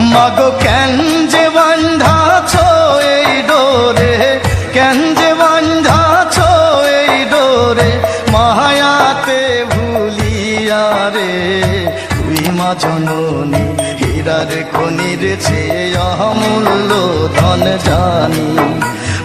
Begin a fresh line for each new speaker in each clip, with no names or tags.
মাগো, কেন যে বান্ধাছ এই ডোরে? কেন যে বান্ধাছ এই ডোরে? মায়াতে ভুলিয়া রে, তুই মা জননী, হীরার খনির চেয়ে অমূল্য ধন জানি।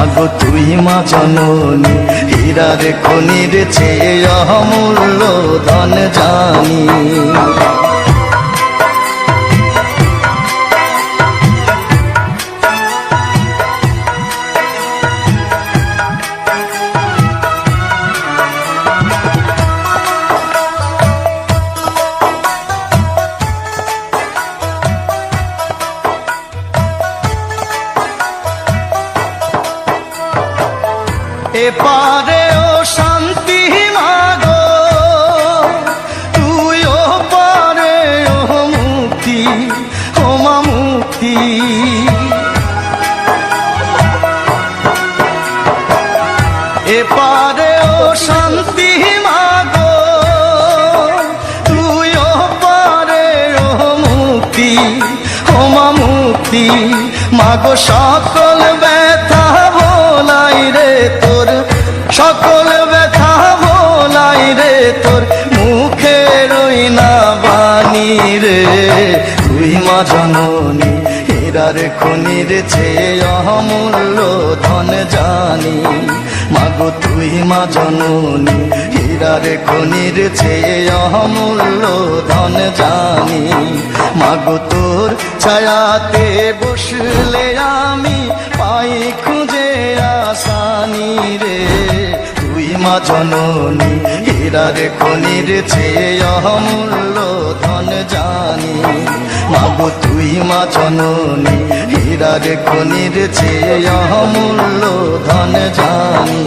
মাগো তুই মা জননী হীরার খনির চেয়ে অমূল্য ধন জানি। এপারে ও শান্তি মাগো তুই ও পারে ও মুক্তি, ও মা মুক্তি। এপারে ও শান্তি মাগো তুই ও পারে ও মুক্তি, ও মা মুক্তি। মাগো সকল ব্যথা মা জননী, হীরার খনির চেয়ে অমূল্য ধন জানি। মাগো তুই মা জননী, হীরার খনির চেয়ে অমূল্য ধন জানি। মাগো তোর ছায়াতে বসলে আমি পাই খুঁজে আসানি রে। তুই মা জননী হীরার খনির চেয়ে অমূল্য ধন জানি। মাগো তুই মা জননী হীরার খনির চেয়ে অমূল্য ধন জানি।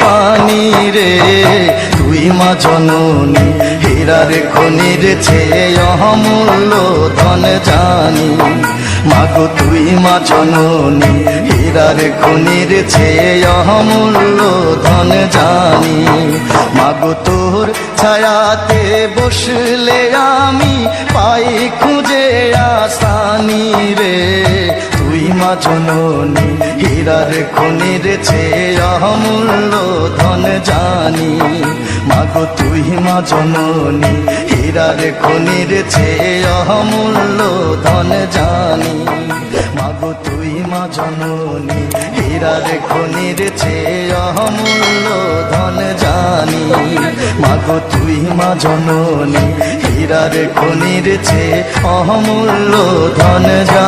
পানি রে, তুই মা জননী হীরার খনির চেয়ে অমূল্য ধন জানি। মাগো তুই মা জননী হীরার খনির চেয়ে অমূল্য ধন জানি। মাগো তোর ছায়াতে বসলে আমি পাই খুঁজে আসানি রে মা জননী, হীরার খনির চেয়ে অমূল্য ধন জানি। মাগো তুই মা জননী, হীরার খনির চেয়ে অমূল্য ধন জানি। মাগো তুই মা জননী, হীরার খনির চেয়ে অমূল্য ধন জানি। মাগো তুই মা জননী, হীরার খনির চেয়ে অমূল্য ধন জানি।